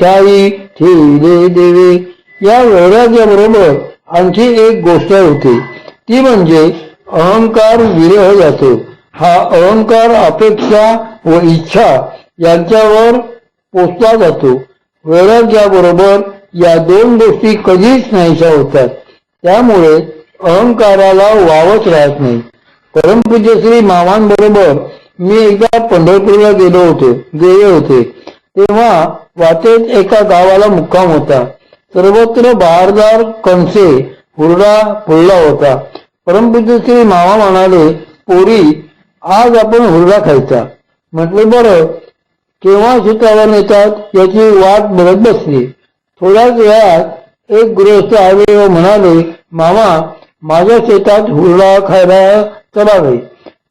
ठाई ठेवले देवे. या वैराग्याबरोबर आणखी एक गोष्ट होती. ती म्हणजे अहंकार विरह जातो. हा अहंकार अपेक्षा व इच्छा यांच्यावर पोचला जातो. वैराग्याबरोबर या दोन गोष्टी कधीच नाहीशा होतात. त्यामुळे अहंकाराला वावच राहत नाही. परमपूज्य श्री मामांबरोबर मी एकदा पंढरपूरला गेलो होते गेले होते. तेव्हा वाटेत एका गावाला मुक्काम होता. सर्वत्र बहारदार कणसे हुरडा फुलला होता. परमपूज्य श्री मामा म्हणाले पोरी आज आपण हुरडा खायचा. म्हटलं बरं. केव्हा शेतावर नेतात याची वाट बघत बसली. थोड्याच वेळात एक गृहस्थ आले व म्हणाले मामा माझ्या शेतात हुरडा खायला चलावे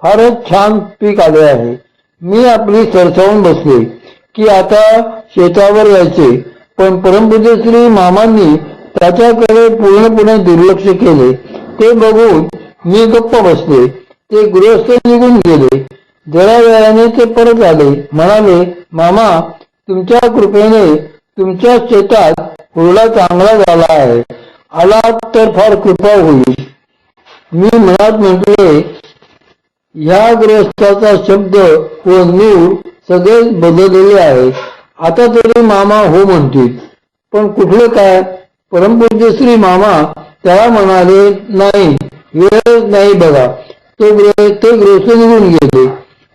फारच छान पीक आले आहे. मी आपली सरसावून बसले. की आता शेतावर यायचे. पण परमपूज्य श्री मामांनी त्याच्याकडे पूर्णपणे दुर्लक्ष केले. ते बघून मी गप्प बसले. ते गृहस्थ निघून गेले. जरा वेळाने ते परत आले. म्हणाले मामा तुमच्या कृपेने तुमच्या शेतात हुरडा चांगला झाला आहे. आला तर फार कृपा होईल. मी मनात म्हटले या गृहस्थाचा शब्द व नूर सगळेच बदललेले आहे आता तरी मामा हो म्हणतील. पण कुठलं काय? परमपूज्य श्री मामा त्याला म्हणाले नाही वेळच नाही बघा. तो ते गृहस्थ निघून गेले.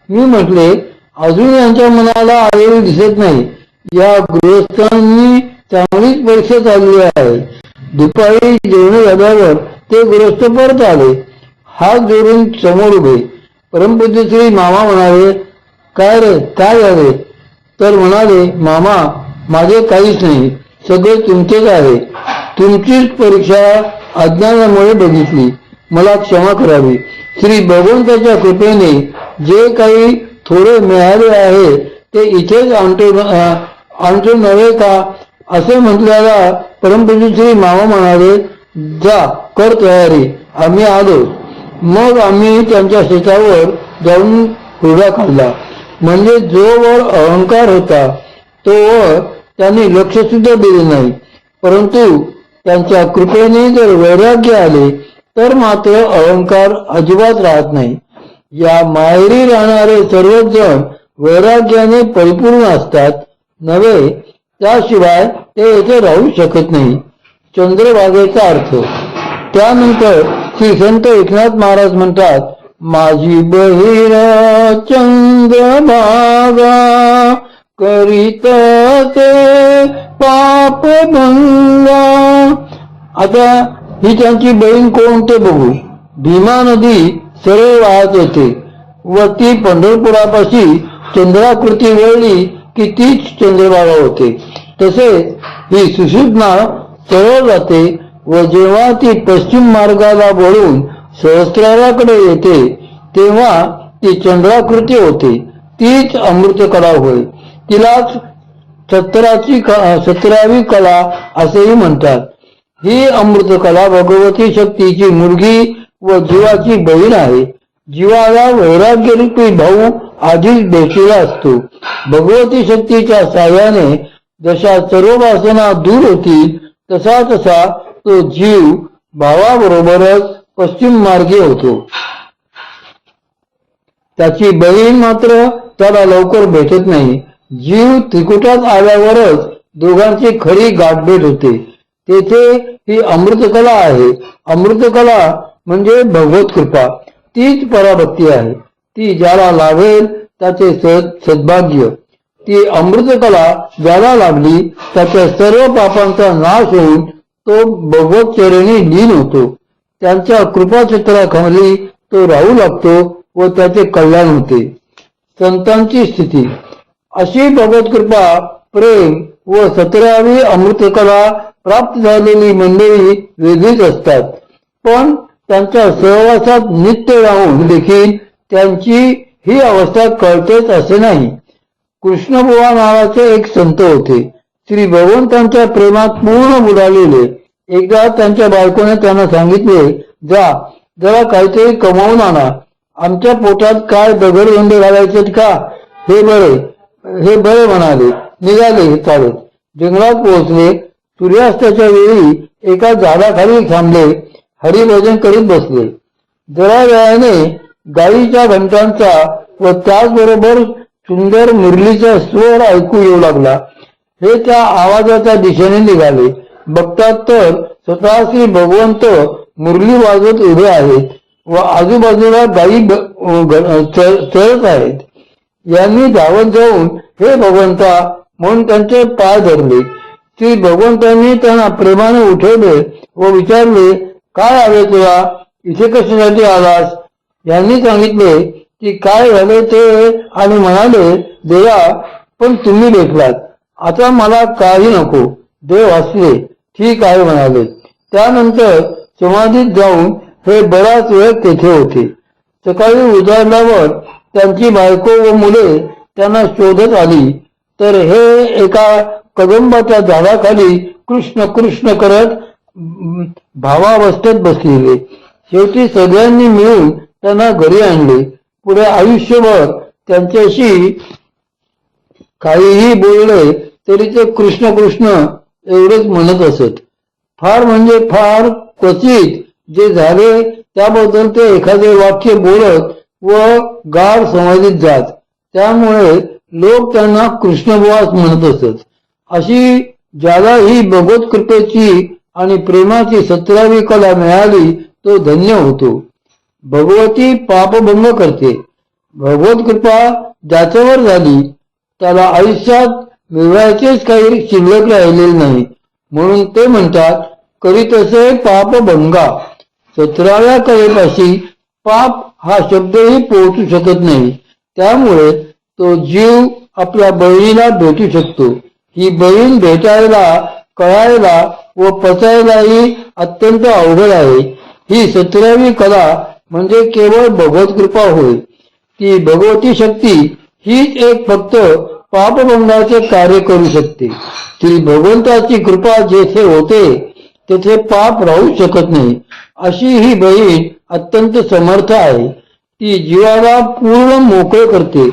मी म्हटले अजून यांच्या मनाला आलेली दिसत नाही. या गृहस्थांनी चांगलीच परीक्षा चालली आहे. दुपारी जेवण झाल्यावर ते गृहस्थ परत आले. हात जोडून समोर उभे. परमपूज्य श्री मामा म्हणाले काय रे? काय झाले? तर म्हणाले मामा माझे काहीच नाही. सगळे तुमचेच आहे. तुमचीच परीक्षा अज्ञानामुळे बघितली. मला क्षमा करावी. श्री भगवंताच्या कृपेने जे काही थोडे मिळाले आहे ते इथेच आणतो आणतो नव्हे का? असे म्हटल्याला परमपूज्य श्री मामा म्हणाले जा कर तयारी. आम्ही आलो. मग आम्ही त्यांच्या शेतावर जाऊन हुरडा खाल्ला. म्हणजे जो वर अहंकार होता तो वर त्यांनी लक्ष सुद्धा दिले नाही. परंतु त्यांच्या कृपेने जर वैराग्य आले तर मात्र अहंकार अजिबात राहत नाही. या माहेरी राहणारे सर्वच जण वैराग्याने परिपूर्ण असतात नव्हे? त्याशिवाय ते येथे राहू शकत नाही. चंद्रभागेचा अर्थ. त्यानंतर श्री संत एकनाथ महाराज म्हणतात माझी बहिर चंद्रभागा करीत ते पाप भंगा. आता ही त्यांची बहीण कोण ते बघू? भीमा नदी सरळ वाहत येते व ती पंढरपुरापाशी चंद्राकृती वळली की तीच चंद्रभागा होते. तसेच ही सुशुद्धा सरळ जाते व जेव्हा ती पश्चिम मार्गाला वळून सहस्राराकडे येते तेव्हा ती चंद्राकृती होते. तीच अमृतकला होय. तिलाच सत्तराची सतरावी कला असेही म्हणतात. ही अमृतकला भगवती शक्तीची मुलगी व जीवाची बहीण आहे. जीवाला वैराग्यरूपी भाऊ आधीच भेटलेला असतो. भगवती शक्तीच्या साह्याने जशा सर्व वासना दूर होतील तसा तसा तो जीव भावाबरोबरच पश्चिम मार्गी होतो. त्याची बहीण मात्र त्याला लवकर भेटत नाही. जीव त्रिकुटात आल्यावरच दोघांची खरी गाठभेट होते. तेथे ही अमृतकला आहे. अमृतकला म्हणजे भगवत कृपा. तीच पराभक्ती आहे. ती ज्याला लाभेल त्याचे सद्भाग्य. ती अमृतकला ज्याला लाभली त्याच्या सर्व पापांचा नाश होऊन तो भगवत चरणी लीन होतो. त्यांच्या कृपाचित्राखाली तो राहू लागतो व त्याचे कल्याण होते. संतांची स्थिती. अशी भगवत कृपा प्रेम व सतरावी अमृतकला प्राप्त झालेली मंडळी वेगळीच असतात. पण त्यांच्या सहवासात नित्य राहून देखील त्यांची ही अवस्था कळतेच असे नाही. कृष्णबुवा नावाचे एक संत होते. श्री भगवंतांच्या प्रेमात पूर्ण बुडालेले. एकदा त्यांच्या बायकोने त्यांना सांगितले जा जरा काहीतरी कमावून आणा. आमच्या पोटात काय दगडधंदे घालायचे का? हे बरे हे बरे म्हणाले. निघाले चालत. जंगलात पोहोचले. सूर्यास्ताच्या वेळी एका झाडाखाली थांबले. हरिभजन करीत बसले. जरा वेळाने गायीच्या घंटांचा व त्याचबरोबर सुंदर मुरलीचा स्वर ऐकू येऊ लागला. हे त्या आवाजाच्या दिशेने निघाले. बघतात तर स्वतः श्री भगवंत मुरली वाजवत उभे आहेत व आजूबाजूला गायी ब- चरत आहेत. यांनी धावत जाऊन हे भगवंता म्हणून त्यांचे पाय धरले. श्री भगवंतांनी त्यांना प्रेमाने उठवले व विचारले काय आले तुला? इथे कशासाठी आलास? यांनी सांगितले की काय झाले ते आणि म्हणाले देवा पण तुम्ही भेटलात. आता मला काही नको. देव हसले ठीक आहे म्हणाले. त्यानंतर समाधीत जाऊन हे बराच वेळ तेथे होते. सकाळी उजाडल्यावर त्यांची बायको व मुले त्यांना शोधत आली. तर हे एका कदंबाच्या झाडाखाली कृष्ण कृष्ण करत भावावस्थेत बसलेले. शेवटी सगळ्यांनी मिळून त्यांना घरी आणले. पुढे आयुष्यभर त्यांच्याशी काहीही बोलले तरी ते कृष्ण कृष्ण एवढेच म्हणत असत. फार म्हणजे फार क्वचित जे झाले त्याबद्दल ते एखादे वाक्य बोलत व गाढ समाधीत जात. त्यामुळे लोक त्यांना कृष्णबुवास म्हणत असत. अशी ज्याला ही भगवत कृपेची आणि प्रेमाची सतरावी कला मिळाली तो धन्य होतो. भगवती पापभंग करते. भगवत कृपा ज्याच्यावर झाली त्याला आयुष्यात मिळवायचेच काही शिल्लक राहिलेले नाही म्हणून ते म्हणतात करीत असे पाप भंगा. सतराव्या कलेपाशी पाप हा शब्दही पोहोचू शकत नाही. त्यामुळे तो जीव आपल्या बहिणीला भेटू शकतो. ही बहीण भेटायला कळायला व पचायलाही अत्यंत अवघड आहे. ही सतरावी कला म्हणजे केवळ भगवत कृपा होय. ती भगवती शक्ती हीच एक फक्त पापभंगाचे कार्य करू शकते. ती भगवंताची कृपा जेथे होते तेथे पाप राहू शकत नाही. अशी ही बहीण अत्यंत समर्थ आहे. ती जीवाला पूर्ण मोकळे करते.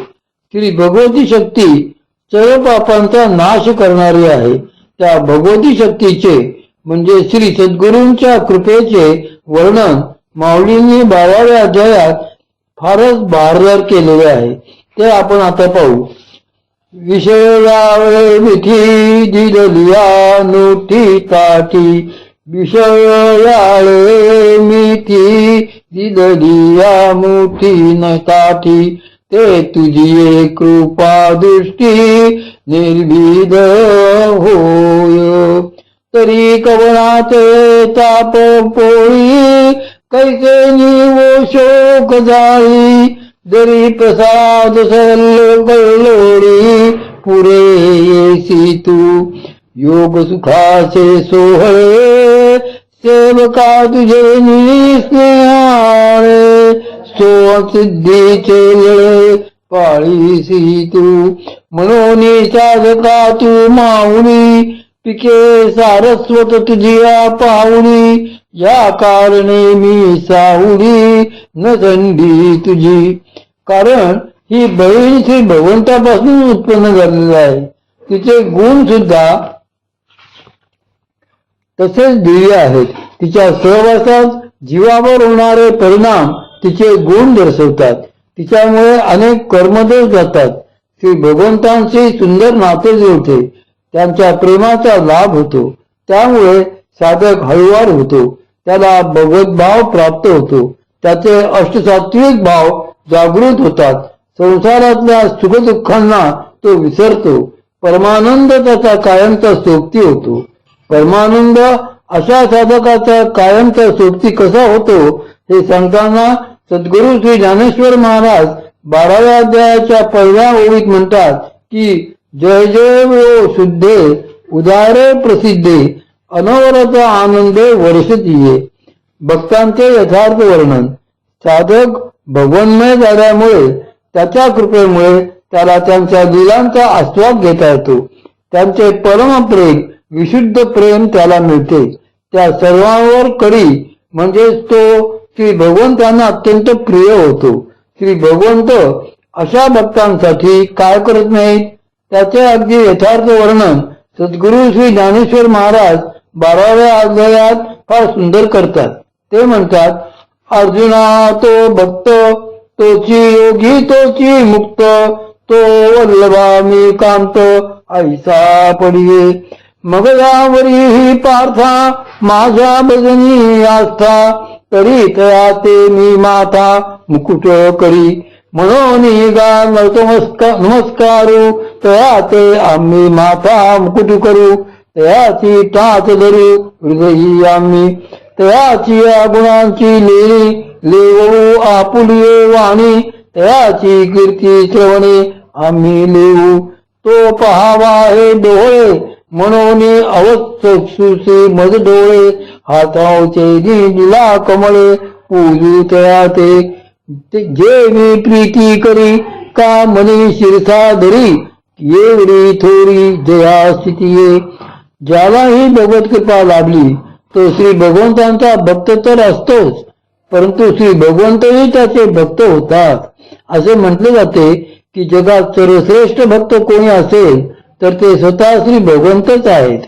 श्री भगवती शक्ती सर्व पापांचा नाश करणारी आहे. त्या भगवती शक्तीचे म्हणजे श्री सद्गुरूंच्या कृपेचे वर्णन माऊलींनी बाराव्या अध्यायात फारच भारदार केलेले आहे. ते आपण आता पाहू. विषयावे मिठी दिदलिया नोटी ताटी विषयाळे मिठी दिदलिया मुठी न ताठी ते तुझी कृपा दृष्टी निर्भीद होय। तरी कवनाचे ताप पोळी कैसे निव शोक जाई जरी प्रसाद सल्लो पुरे येसी तू. योग सुखाचे सोहळे सेवका तुझे निस्नेहाळे सो सिद्धीचे लळे पाळीसी तू. म्हणून साधका तू माऊली पिके सारस्वत तुझिया पाहुणी या कारणे मी साहुली न संधी तुझी. कारण ही बहीण श्री भगवंतापासून उत्पन्न झालेली आहे. तिचे गुण सुद्धा तसेच दिव्य आहेत. तिच्या सहवासात जीवावर होणारे परिणाम तिचे गुण दर्शवतात. तिच्यामुळे अनेक कर्मदेव जातात. श्री भगवंतांशी सुंदर नाते जुळते त्यांच्या प्रेमाचा लाभ होतो. त्यामुळे साधक हळुवार होतो. त्याला भगवत भाव प्राप्त होतो. त्याचे अष्टसात्विक भाव जागृत होतात. संसारातल्या सुखदुःखांना तो विसरतो. परमानंद त्याचा कायमचा सोबती होतो. परमानंद अशा साधकाचा कायमचा सोबती कसा होतो हे सांगताना सद्गुरू श्री ज्ञानेश्वर महाराज बाराव्या अध्यायाच्या पहिल्या ओळीत म्हणतात की जय जय वो शुद्धे उदारे प्रसिद्धे अनवरत आनंदे वर्षतीये. भक्तांचे यथार्थ वर्णन. साधक भगवन्मय झाल्यामुळे त्याच्या कृपेमुळे त्याला त्यांच्या लिलांचा आस्वाद घेता येतो. त्यांचे परमप्रेम विशुद्ध प्रेम त्याला मिळते. त्या सर्वांवर करी म्हणजेच तो श्री भगवंतांना अत्यंत प्रिय होतो. श्री भगवंत अशा भक्तांसाठी काय करत नाहीत? त्याचे अगदी यथार्थ वर्णन सद्गुरू श्री ज्ञानेश्वर महाराज बाराव्या अध्यायात फार सुंदर करतात. ते म्हणतात अर्जुना तो भक्त तोची योगी तोची मुक्त तो वल्लभा मी कांत ऐसा पडिये मगजावरी ही पार्था माझ्या भजनी आस्था तरी तया ते मी माता मुकुट करी. म्हणून गा नमस्कार नमस्कारू तया ते आम्ही माता मुकुट करू. तयाची टाच धरू हृदयी आम्ही. तयाची गुणांची लेणी लेवू आपुली वाणी. तयाची कीर्ती श्रवणी आम्ही लिहू. तो पहावा हे डोळे म्हणून अवचक्षुसे मज डोळे हातावचे दिला कमळे पूजू तया ते ते जे मी प्रीती करी का मनी शिरसा धरी. येवरी थोडी जया स्थितीये. ज्यालाही भगवत कृपा लाभली तो श्री भगवंतांचा भक्त तर असतोच परंतु श्री भगवंतही त्याचे भक्त होतात. असे म्हटले जाते की जगात सर्वश्रेष्ठ भक्त कोणी असेल तर ते स्वतः श्री भगवंतच आहेत.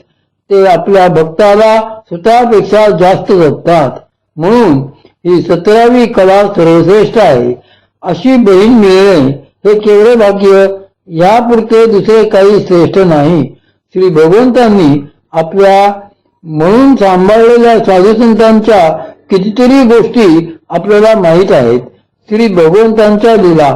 ते आपल्या भक्ताला स्वतःपेक्षा जास्त जपतात. म्हणून ही सतरावी कला सर्वश्रेष्ठ आहे. अशी बहीण मिळणे हे केवळ भाग्य यापुरते दुसरे काही श्रेष्ठ नाही. श्री भगवंतांनी आपल्या म्हणून सांभाळलेल्या साधुसंतांच्या कितीतरी गोष्टी आपल्याला माहीत आहेत. श्री भगवंतांच्या लीला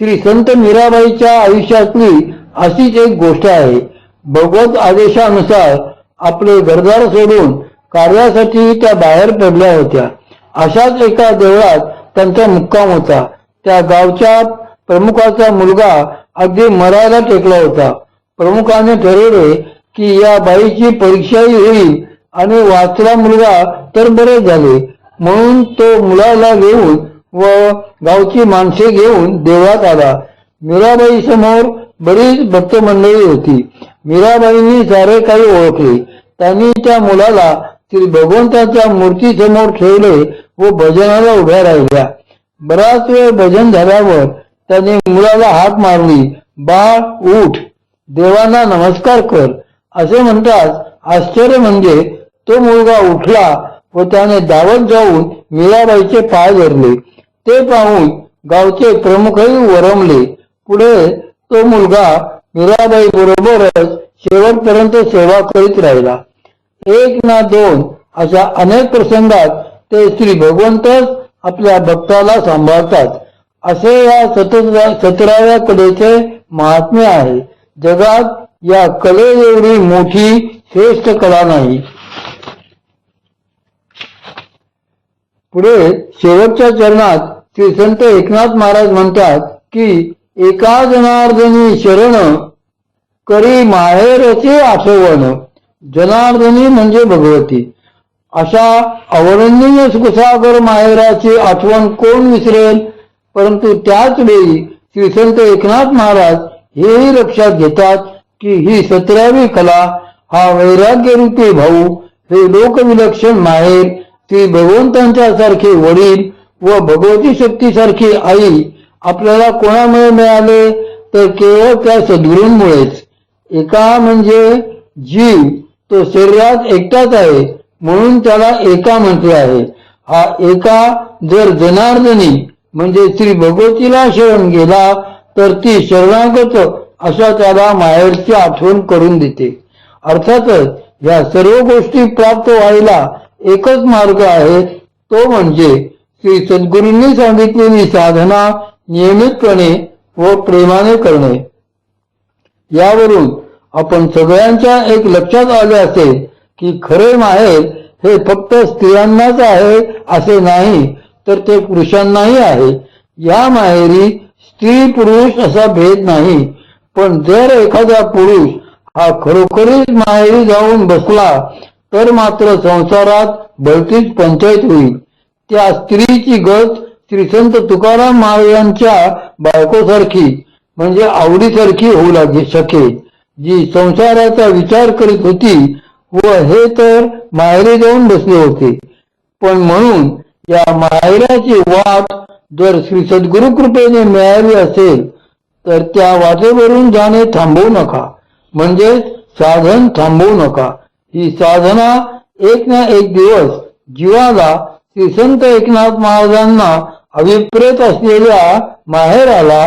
श्री संत मीराबाईच्या आयुष्यातली अशीच एक गोष्ट आहे. भगवत आदेशानुसार आपले घरदार सोडून कार्यासाठी त्या बाहेर पडल्या होत्या. अशाच एका देवळात त्यांचा मुक्काम होता. त्या गावच्या प्रमुखाचा मुलगा अगदी मरायला टेकला होता. प्रमुखाने ठरवले की या बाईची परीक्षाही होईल आणि वाचला मुलगा तर बरे झाले. म्हणून तो मुलाला घेऊन व गावची माणसे घेऊन देवळात आला. मीराबाई समोर बरीच भक्त मंडळी होती. मीराबाईंनी सारे काही ओळखले. त्यांनी त्या मुलाला श्री भगवंताच्या मूर्ती समोर ठेवले व भजनाला उभ्या राहिल्या. बराच वेळ भजन झाल्यावर त्याने मुलाला हाक मारली. बाळ उठ. देवांना नमस्कार कर. असे म्हणतात आश्चर्य म्हणजे तो मुलगा उठला व त्याने धावत जाऊन मीराबाईचे पाय धरले. ते पाहून गावचे प्रमुखही वरमले. पुढे तो मुलगा मीराबाई बरोबरच शेवटपर्यंत सेवा करीत राहिला. एक ना दोन अशा अनेक प्रसंगात ते श्री भगवंतच आपल्या भक्ताला सांभाळतात. असे या सतराव्या कलेचे महात्म्य आहे. जगात या कले एवढी मोठी श्रेष्ठ कला नाही. पुढे शेवटच्या चरणात श्री संत एकनाथ महाराज म्हणतात की एका जनार्दनी शरण करी माहेरचे आठवण. जनार्दनी म्हणजे भगवती. अशा अवर्णनीय सुखसागर माहेराची आठवण कोण विसरेल? परंतु त्याच वेळी श्री संत एकनाथ महाराज हेही लक्षात घेतात की ही सतरावी कला हा वैराग्य रूपी भाऊ हे लोकविलक्षण माहेर ती भगवंतांच्या सारखे वडील व भगवती शक्ती सारखी आई आपल्याला कोणामुळे मिळाले? तर केवळ त्या सद्गुरूंमुळेच. एका म्हणजे जीव. तो शरीरात एकटाच आहे म्हणून त्याला एका म्हटले आहे. हा एका जर जनार्दनी म्हणजे श्री भगवतीला शरण गेला तर ती शरणागत अशा त्याला माहेरची आठवण करून देते. अर्थातच या सर्व गोष्टी प्राप्त व्हायला एकच मार्ग आहे तो म्हणजे श्री सद्गुरूंनी सांगितलेली साधना नियमितपणे व प्रेमाने करणे. यावरून आपण सगळ्यांच्या एक लक्षात आले असेल की खरे माहेर हे फक्त स्त्रियांनाच आहे असे नाही तर ते पुरुषांनाही आहे. या माहेरी स्त्री पुरुष असा भेद नाही. पण जर एखादा पुरुष हा खरोखरीच माहेरी जाऊन बसला तर मात्र संसारात भलतीच पंचायत होईल. त्या स्त्रीची गत श्रीसंत तुकाराम महाराजांच्या बायकोसारखी म्हणजे आवडीसारखी होऊ लागे शकेल. जी संसाराचा विचार करीत होती व हे तर माहेरी जाऊन बसले होते. पण म्हणून या माहेराची वाट जर श्री सद्गुरु कृपेने मिळाली असेल तर त्या वाटेवरून जाणे थांबवू नका. म्हणजे साधन थांबवू नका. ही साधना एक ना एक दिवस जीवाला श्री संत एकनाथ महाराजांना अभिप्रेत असलेल्या माहेराला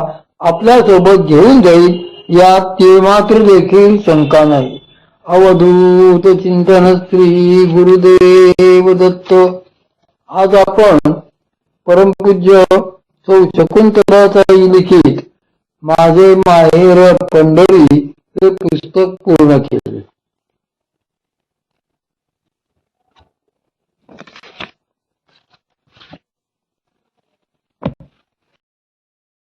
आपल्यासोबत घेऊन जाईल यात ते मात्र देखील शंका नाही. अवधूत चिंतन श्री गुरुदेव दत्त. आज आपण परमपूज्य सौ शकुंतलाताई लिखित माझे माहेर पंढरी हे पुस्तक पूर्ण केले.